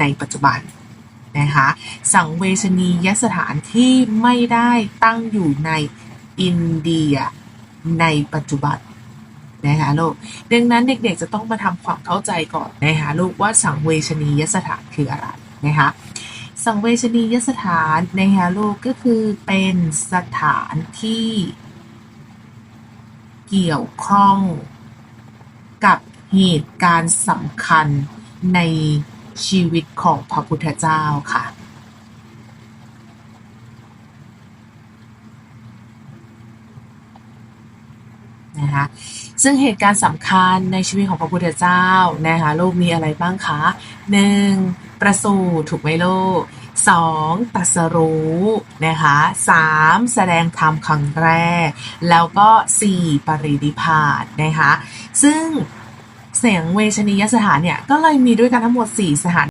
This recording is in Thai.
ในปัจจุบันนะคะสังเวชนียสถานที่ไม่ได้ตั้งอยู่ในอินเดียในปัจจุบันนะคะลูกดังนั้นเด็กๆจะต้องมาทำความเข้าใจก่อนนะคะลูกว่าสังเวชนียสถานคืออะไรนะคะสังเวชนียสถานนะคะลูกก็คือเป็นสถานที่เกี่ยวข้องกับเหตุการณ์สำคัญใน ชีวิตของพระพุทธเจ้าค่ะ นะคะซึ่งเหตุการณ์สำคัญในชีวิตของพระพุทธเจ้านะคะลูกมีอะไรบ้างคะ 1. ประสูติถูกไหมลูก 2. ตัสรู้นะคะสามแสดงธรรมครั้งแรก แล้วก็ 4. ปรินิพพานนะคะ ซึ่ง เสียงเวชนียสถานเนี่ย ก็เลยมีด้วยกันทั้งหมด 4 สถาน